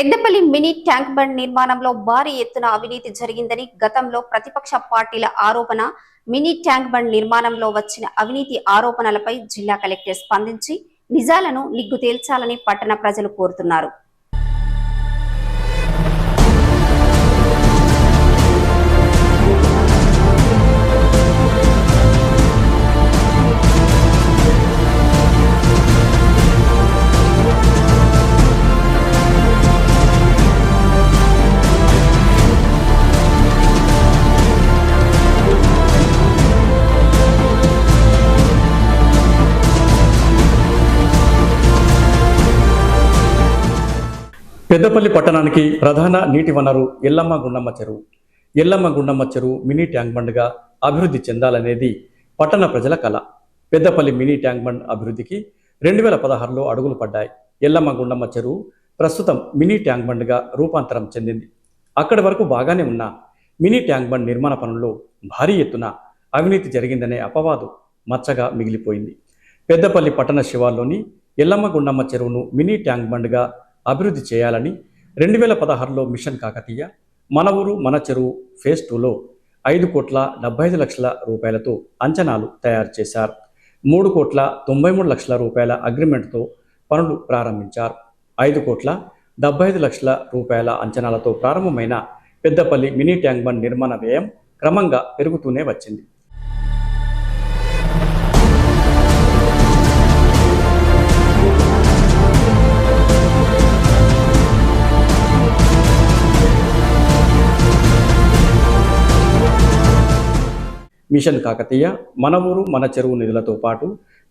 Peddapalli mini tank bund నిర్మాణంలో భారీ ఎత్తున అవినీతి జరిగిందని గతంలో ప్రతిపక్ష పార్టీల ఆరోపణ మినీ ట్యాంక్ బండ్ నిర్మాణంలో వచ్చిన అవినీతి ఆరోపణలపై జిల్లా కలెక్టర్ స్పందించి నిజాలను నిగ్గు తేల్చాలని పట్టణ ప్రజలు కోరుతున్నారు. పెద్దపల్లి పట్టణానికి ప్రధాన నీటి వనరు ఎల్లమ్మ గుండమ్మ చెరువు. ఎల్లమ్మ గుండమ్మ చెరువు మినీ ట్యాంక్ బండ్గా అభివృద్ధి చెందాలనేది పట్టణ ప్రజల కళ పెద్దపల్లి మినీ ట్యాంక్ బండ్ అభివృద్ధికి రెండు వేల పదహారులో అడుగులు పడ్డాయి. ఎల్లమ్మ గుండమ్మ చెరువు ప్రస్తుతం మినీ ట్యాంక్ బండ్గా రూపాంతరం చెందింది. అక్కడి వరకు బాగానే ఉన్న మినీ ట్యాంక్ బండ్ నిర్మాణ పనుల్లో భారీ ఎత్తున అవినీతి జరిగిందనే అపవాదు మచ్చగా మిగిలిపోయింది. పెద్దపల్లి పట్టణ శివార్లోని ఎల్లమ్మ గుండమ్మ చెరువును మినీ ట్యాంక్ బండ్గా అభివృద్ధి చేయాలని రెండు వేల పదహారులో మిషన్ కాకతీయ మన ఊరు మన చెరువు ఫేజ్ టూలో ఐదు కోట్ల డెబ్బై ఐదు లక్షల రూపాయలతో అంచనాలు తయారు చేశారు. మూడు కోట్ల తొంభై మూడు లక్షల రూపాయల అగ్రిమెంట్తో పనులు ప్రారంభించారు. ఐదు కోట్ల డెబ్బై ఐదు లక్షల రూపాయల అంచనాలతో ప్రారంభమైన పెద్దపల్లి మినీ ట్యాంక్ బండ్ నిర్మాణ వ్యయం క్రమంగా పెరుగుతూనే వచ్చింది. మిషన్ కాకతీయ మన ఊరు మన చెరువు నిధులతో పాటు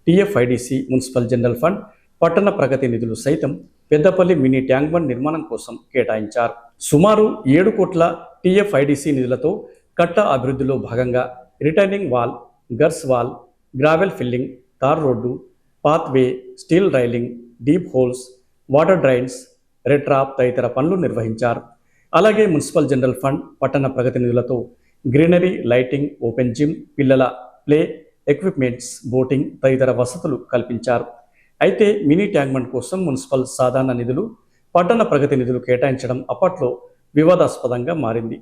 టీఎఫ్ఐడిసి మున్సిపల్ జనరల్ ఫండ్ పట్టణ ప్రగతి నిధులు సైతం పెద్దపల్లి మినీ ట్యాంక్ బండ్ నిర్మాణం కోసం కేటాయించారు. సుమారు ఏడు కోట్ల టీఎఫ్ఐడిసి నిధులతో కట్ట అభివృద్ధిలో భాగంగా returning wall గర్స్ wall gravel filling tar road pathway steel railing deep holes water drains రెట్రాప్ తదితర పనులు నిర్వహించారు. అలాగే మున్సిపల్ జనరల్ ఫండ్ పట్టణ ప్రగతి నిధులతో గ్రీనరీ లైటింగ్ ఓపెన్ జిమ్ పిల్లల ప్లే ఎక్విప్మెంట్స్ బోటింగ్ తదితర వసతులు కల్పించారు. అయితే మినీ ట్యాంక్మెంట్ కోసం మున్సిపల్ సాధారణ నిధులు పట్టణ ప్రగతి నిధులు కేటాయించడం అప్పట్లో వివాదాస్పదంగా మారింది.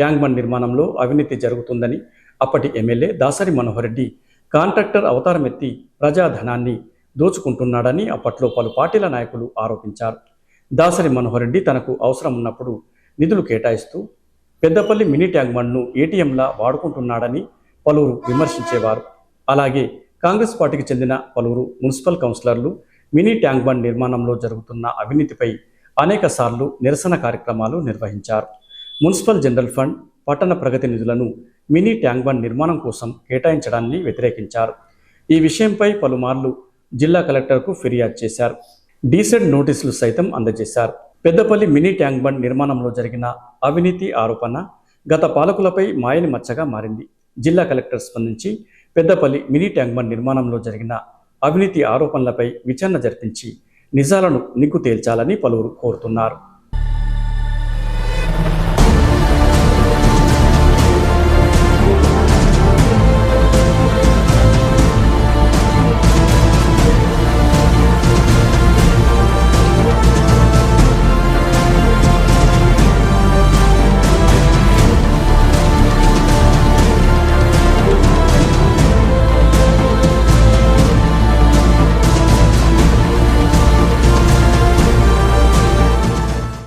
ట్యాంక్ బండ్ నిర్మాణంలో అవినీతి జరుగుతుందని అప్పటి ఎమ్మెల్యే దాసరి మనోహర్ రెడ్డి కాంట్రాక్టర్ అవతారం ఎత్తి ప్రజాధనాన్ని దోచుకుంటున్నాడని అప్పట్లో పలు పార్టీల నాయకులు ఆరోపించారు. దాసరి మనోహర్ రెడ్డి తనకు అవసరం ఉన్నప్పుడు నిధులు కేటాయిస్తూ పెద్దపల్లి మినీ ట్యాంక్ బండ్ను ఏటీఎంలా వాడుకుంటున్నాడని పలువురు విమర్శించేవారు. అలాగే కాంగ్రెస్ పార్టీకి చెందిన పలువురు మున్సిపల్ కౌన్సిలర్లు మినీ ట్యాంక్ బండ్ నిర్మాణంలో జరుగుతున్న అవినీతిపై అనేక సార్లు నిరసన కార్యక్రమాలు నిర్వహించారు. మున్సిపల్ జనరల్ ఫండ్ పట్టణ ప్రగతి నిధులను మినీ ట్యాంక్ బండ్ నిర్మాణం కోసం కేటాయించడాన్ని వ్యతిరేకించారు. ఈ విషయంపై పలుమార్లు జిల్లా కలెక్టర్కు ఫిర్యాదు చేశారు. డీసెడ్ నోటీసులు సైతం అందజేశారు. పెద్దపల్లి మినీ ట్యాంక్ బండ్ నిర్మాణంలో జరిగిన అవినీతి ఆరోపణ గత పాలకులపై మాయని మచ్చగా మారింది. జిల్లా కలెక్టర్ స్పందించి పెద్దపల్లి మినీ ట్యాంక్ బండ్ నిర్మాణంలో జరిగిన అవినీతి ఆరోపణలపై విచారణ జరిపించి నిజాలను నిగ్గు తేల్చాలని పలువురు కోరుతున్నారు.